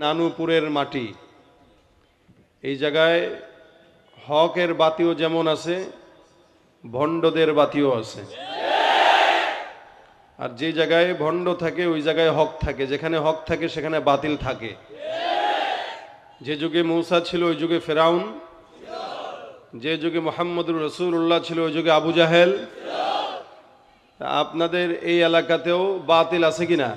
নানুপুরের মাটি। এই জায়গায় হকের বাতিও যেমন আছে, ভণ্ডদের বাতিও আছে। আর যে জায়গায় ভণ্ড থাকে, ওই জায়গায় হক থাকে। যেখানে হক থাকে, সেখানে বাতিল থাকে। যে যুগে মৌসা ছিল, ওই যুগে ফেরাউন। যে যুগে মোহাম্মদুর রসুল্লাহ ছিল, ওই যুগে আবু জাহেল। আপনাদের এই এলাকাতেও বাতিল আছে কিনা?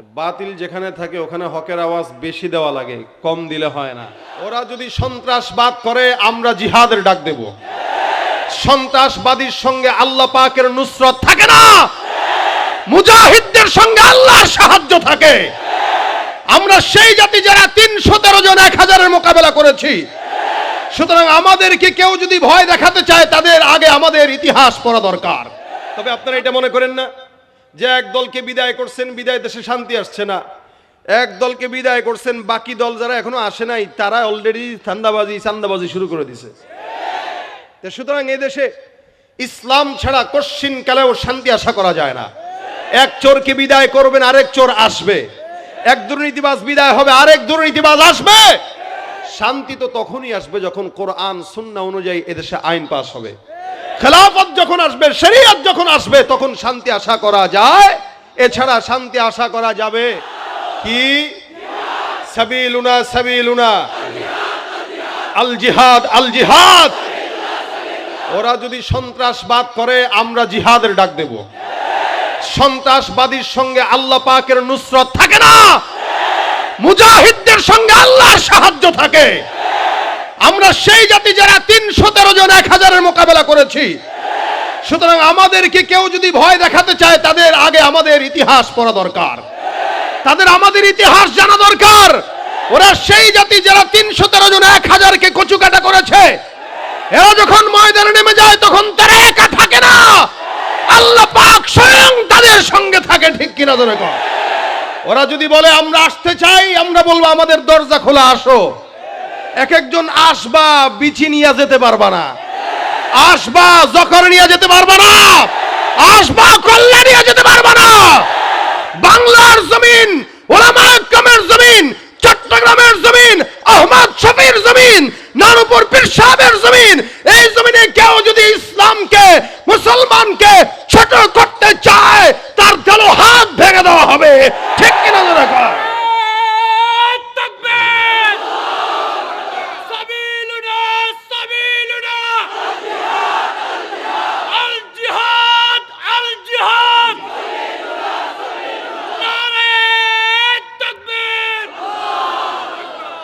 বাতিল যেখানে থাকে, ওখানে হকের আওয়াজ বেশি দেওয়া লাগে, কম দিলে হয় না। ওরা যদি সন্ত্রাসবাদ করে, আমরা জিহাদের ডাক দেব। সন্ত্রাসবাদীর সঙ্গে আল্লাহ পাকের নুসরত থাকে না। মুজাহিদদের সঙ্গে আল্লাহর সাহায্য থাকে। আমরা সেই জাতি যারা তিনশো তেরো জন, এক হাজারের মোকাবেলা করেছি। সুতরাং আমাদেরকে কেউ যদি ভয় দেখাতে চায়, তাদের আগে আমাদের ইতিহাস পড়া দরকার। তবে আপনারা এটা মনে করেন না? যে এক দলকে বিদায় করছেন, বিদায় দেশে শান্তি আসছে না। এক দলকে বিদায় করছেন, বাকি দল যারা এখনও আসে নাই, তারা অলরেডি ধান্দাবাজি, চান্দাবাজি শুরু করে দিছে। সুতরাং এই দেশে ইসলাম ছাড়া কশ্চিন কালেও শান্তি আশা করা যায় না। এক চোরকে বিদায় করবেন, আরেক চোর আসবে। এক দুর্নীতিবাজ বিদায় হবে, আরেক দুর্নীতিবাজ আসবে। শান্তি তো তখনই আসবে যখন কোরআন, সুন্না অনুযায়ী এদেশে আইন পাশ হবে। খেলাফত যখন আসবে, শরিয়ত যখন আসবে, তখন শান্তি আশা করা যায়। এছাড়া শান্তি আশা করা যাবে কি? সাবিলুনা সাবিলুনা। আল জিহাদ আল জিহাদ। ওরা যদি সন্ত্রাসবাদ করে, আমরা জিহাদের ডাক দেব। সন্ত্রাসবাদীর সঙ্গে আল্লাহ পাকের নুসরত থাকে না। মুজাহিদদের সঙ্গে আল্লাহর সাহায্য থাকে। আমরা সেই জাতি যারা তিনশো তেরো জন, এক হাজারের মোকাবেলা করেছি। সুতরাং আমাদেরকে কেউ যদি ভয় দেখাতে চায়, তাদের আগে আমাদের ইতিহাস পড়া দরকার। তাদের আমাদের ইতিহাস জানা দরকার। ওরা সেই জাতি যারা তিনশো তেরো জন, এক হাজারকে কচুকাটা করেছে। এরা যখন ময়দানে নেমে যায়, তখন তারা একা থাকে না। আল্লাহ পাক স্বয়ং তাদের সঙ্গে থাকে, ঠিক কিনা ধরে ওরা যদি বলে, আমরা আসতে চাই, আমরা বলব, আমাদের দরজা খোলা, আসো। এক একজন আসবা, বিচি নিয়ে যেতে পারবা না। আসবা, জখর নিয়ে যেতে পারবা না। আসবা কল্যাণ নিয়ে যেতে পারবা না। বাংলার জমিন ওলামায়কমের জমিন, চট্টগ্রামের জমিন, আহমদ শফির জমিন, নানুপুর পীর সাহেবের জমিনে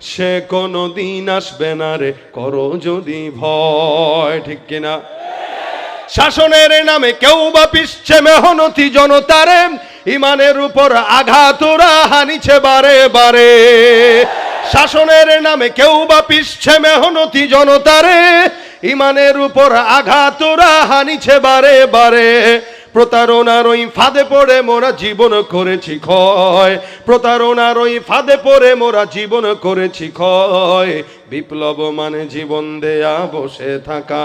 সে কোনো দিন আসবে না রে, করো যদি ভয়, ঠিক কিনা? শাসনের নামে কেউ বা পিসছে মেহনতি জনতারে, ইমানের উপর আঘাত ওরা হানিছে বারে বারে। শাসনের নামে কেউ বা পিসছে মেহনতি জনতারে, ইমানের উপর আঘাত ওরা হানিছে বারে বারে। প্রতারণার ওই ফাঁদে পড়ে মোরা জীবন করেছি ক্ষয়। প্রতারণার ওই ফাঁদে পড়ে মোরা জীবন করেছি ক্ষয়। বিপ্লব মানে জীবন দেয়া, বসে থাকা।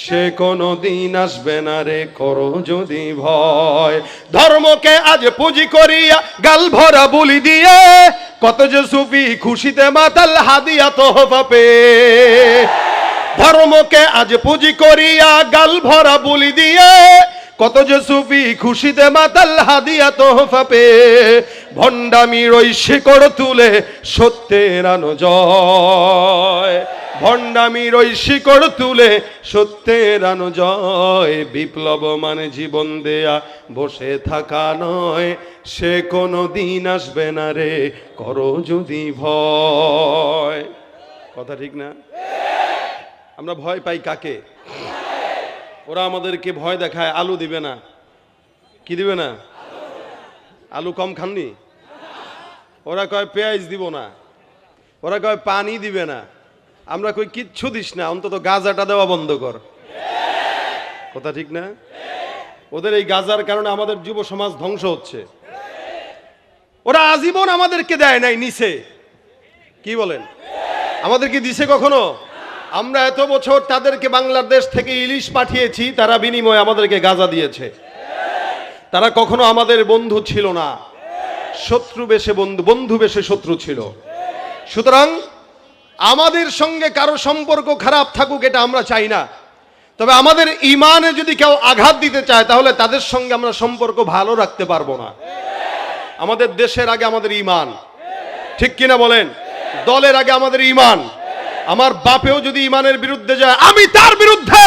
সে কোনো দিন আসবে না রে, করো যদি ভয়। ধর্মকে আজ পুঁজি করিয়া গাল ভরা বলি দিয়ে, কত যে সুফি খুশিতে মাতাল হাদিয়া তো পাপে ধর্মকে আজ পুঁজি করিয়া গাল ভরা বলি দিয়ে কত যে সুফি খুশিতে মাতাল হাদিয়া তোহফা পেয়ে ভণ্ডামির ওই শিকড় তুলে সত্যের আনো জয়। ভণ্ডামির ওই শিকড় তুলে সত্যের আনো জয়। বিপ্লব মানে জীবন দেয়া, বসে থাকা নয়, সে কোনো দিন আসবে না রে, করো যদি ভয়। কথা ঠিক না? আমরা ভয় পাই কাকে? ওরা আমাদেরকে ভয় দেখায়, আলু দিবে না। কি দিবে না? আলু কম খাননি? ওরা কয়, পেঁয়াজ দিব না। ওরা কয়, পানি দিবে না। আমরা কই, কিচ্ছু দিস না, অন্তত গাজাটা দেওয়া বন্ধ কর। কথা ঠিক না? ওদের এই গাজার কারণে আমাদের যুব সমাজ ধ্বংস হচ্ছে। ওরা আজীবন আমাদেরকে দেয় নাই, নিচে। কি বলেন? আমাদেরকে দিছে কখনো? আমরা এত বছর তাদেরকে বাংলাদেশ থেকে ইলিশ পাঠিয়েছি, তারা বিনিময়ে আমাদেরকে গাজা দিয়েছে। তারা কখনো আমাদের বন্ধু ছিল না। শত্রু বেশে বন্ধু বন্ধু বেশে শত্রু ছিল। সুতরাং আমাদের সঙ্গে কারও সম্পর্ক খারাপ থাকুক, এটা আমরা চাই না। তবে আমাদের ইমানে যদি কেউ আঘাত দিতে চায়, তাহলে তাদের সঙ্গে আমরা সম্পর্ক ভালো রাখতে পারব না। আমাদের দেশের আগে আমাদের ইমান ঠিক কিনা বলেন? দলের আগে আমাদের ইমান আমার বাপেও যদি ইমানের বিরুদ্ধে যায়, আমি তার বিরুদ্ধে।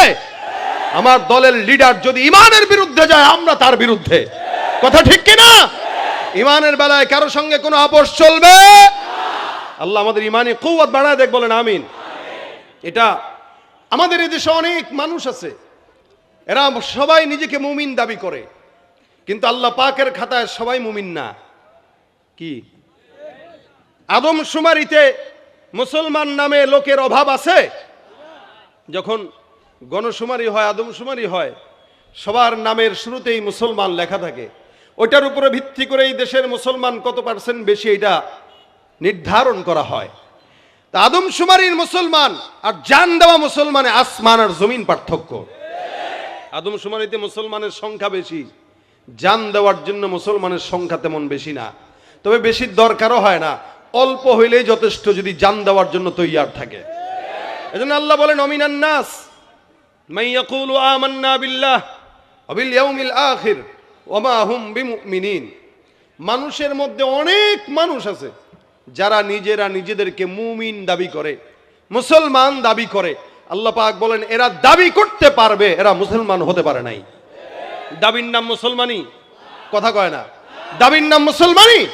আমার দলের লিডার যদি ইমানের বিরুদ্ধে যায়, আমরা তার বিরুদ্ধে। কথা ঠিক কিনা? ইমানের বেলায় কারও সঙ্গে কোনো আপোষ চলবে? আল্লাহ আমাদের ইমানে কৌয়াত বাড়ায় দেখ, বলেন আমিন। এটা আমাদের এই দেশে অনেক মানুষ আছে, এরা সবাই নিজেকে মুমিন দাবি করে। কিন্তু আল্লাহ পাকের খাতায় সবাই মুমিন না। কি? আদম সুমারিতে মুসলমান নামে লোকের অভাব আছে? যখন গণশুমারি হয়, আদমশুমারি হয়, সবার নামের শুরুতেই মুসলমান লেখা থাকে। ওইটার উপরে ভিত্তি করে এই দেশের মুসলমান কত পার্সেন্ট বেশি এটা নির্ধারণ করা হয়। তা আদমশুমারির মুসলমান আর জান দেওয়া মুসলমানে আসমান আর জমিন পার্থক্য। আদমশুমারিতে মুসলমানের সংখ্যা বেশি, জান দেওয়ার জন্য মুসলমানের সংখ্যা তেমন বেশি না। তবে বেশি দরকারও হয় না। অল্প হইলে যথেষ্ট যদি জান দেওয়ার জন্য তৈয়ার থাকে। এজন্য আল্লাহ বলেন, অমিনান নাস মাইয়াকুলু আমান্না বিল্লাহ অবিল ইয়াউমিল আখির ওমা হুম বিমুমিনিন। মানুষের মধ্যে অনেক মানুষ আছে যারা নিজেরা নিজেদেরকে মুমিন দাবি করে, মুসলমান দাবি করে। আল্লাহ পাক বলেন, এরা দাবি করতে পারবে, এরা মুসলমান হতে পারে নাই। দাবির নাম মুসলমানি কথা কয় না। দাবির নাম মুসলমানি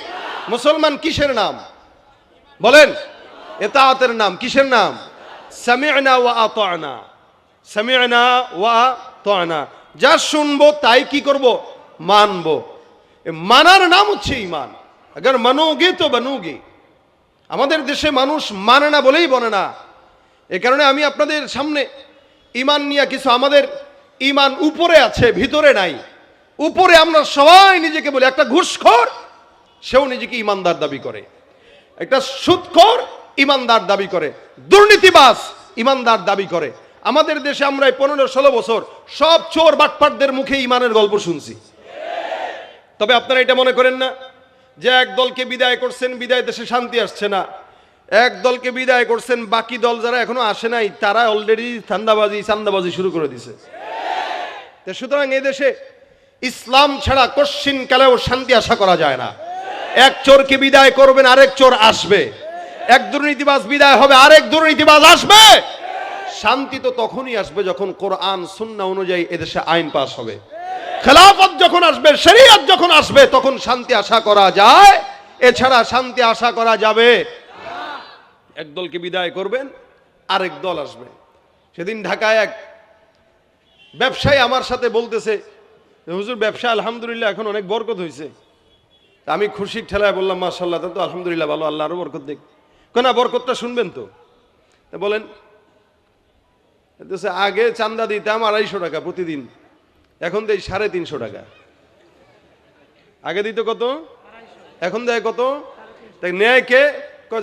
মুসলমান কিসের নাম? বলেন এতাতের নাম, কিসের নাম? সামি'না ওয়া আতা'না। সামি'না ওয়া আতা'না। যা শুনব তাই কি করব? মানবো। মানার নাম হচ্ছে ইমান আগার মানোগে তো বানোগে। আমাদের দেশে মানুষ মানে না বলেই বলে না। এ কারণে আমি আপনাদের সামনে ইমান নিয়ে কিছু আমাদের ইমান উপরে আছে, ভিতরে নাই। উপরে আমরা সবাই নিজেকে বলি, একটা ঘুষখোর, সেও নিজেকে ইমানদার দাবি করে। একটা সুদখোর ইমানদার দাবি করে দুর্নীতিবাস ইমানদার দাবি করে। আমাদের দেশে আমরা এই পনেরো ষোলো বছর সব চোর বাটপাটদের মুখে ইমানের গল্প শুনছি। তবে আপনারা এটা মনে করেন না যে এক দলকে বিদায় করছেন, বিদায় দেশে শান্তি আসছে না। এক দলকে বিদায় করছেন, বাকি দল যারা এখনও আসে নাই, তারা অলরেডি ধান্দাবাজি, চান্দাবাজি শুরু করে দিছে। সুতরাং এই দেশে ইসলাম ছাড়া কশ্চিন কালেও শান্তি আশা করা যায় না। এক চোরকে বিদায় করবেন, আরেক চোর আসবে। এক দুর্নীতিবাজ বিদায় হবে, আরেক দুর্নীতিবাজ আসবে। শান্তি তো তখনই আসবে যখন কোরআন, সুন্নাহ অনুযায়ী এদেশে আইন পাস হবে। খেলাফত যখন আসবে, শরিয়ত যখন আসবে, তখন শান্তি আশা করা যায়। এছাড়া শান্তি আশা করা যাবে এক দলকে বিদায় করবেন, আরেক দল আসবে। সেদিন ঢাকায় এক ব্যবসায়ী আমার সাথে বলতেছে, হুজুর ব্যবসা আলহামদুলিল্লাহ এখন অনেক বরকত হয়েছে আমি খুশির ঠেলায় বললাম মাশাল্লাহ তা তো আলহামদুলিল্লাহ ভালো, আল্লাহ আরও বরকত দেখ কেনা বরকতটা শুনবেন তো। বলেন আগে চান্দা দিতাম আড়াইশো টাকা প্রতিদিন, এখন দেয় সাড়ে তিনশো টাকা। আগে দিত কত? এখন দেয় কত? নেয় কে?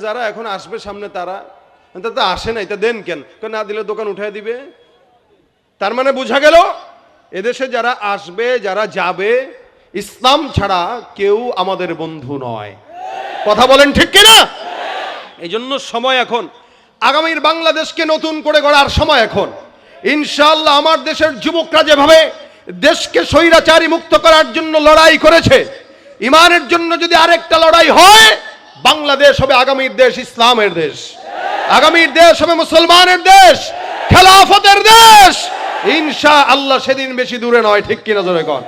যারা এখন আসবে সামনে তারা। তা তো আসে নাই, তা দেন কেন? না দিলে দোকান উঠায় দিবে। তার মানে বোঝা গেল, এদেশে যারা আসবে, যারা যাবে ইসলাম ছাড়া কেউ আমাদের বন্ধু নয়। কথা বলেন ঠিক কিনা? এই জন্য সময় এখন। আগামীর বাংলাদেশকে নতুন করে গড়ার সময় এখন। ইনশাল্লাহ আমার দেশের যুবকরা যেভাবে দেশকে স্বৈরাচারী মুক্ত করার জন্য লড়াই করেছে, ইমানের জন্য যদি আরেকটা লড়াই হয়, বাংলাদেশ হবে আগামীর দেশ ইসলামের দেশ। আগামীর দেশ হবে মুসলমানের দেশ, খেলাফতের দেশ। ইনশা আল্লাহ সেদিন বেশি দূরে নয়, ঠিক কিনা জোরে কন?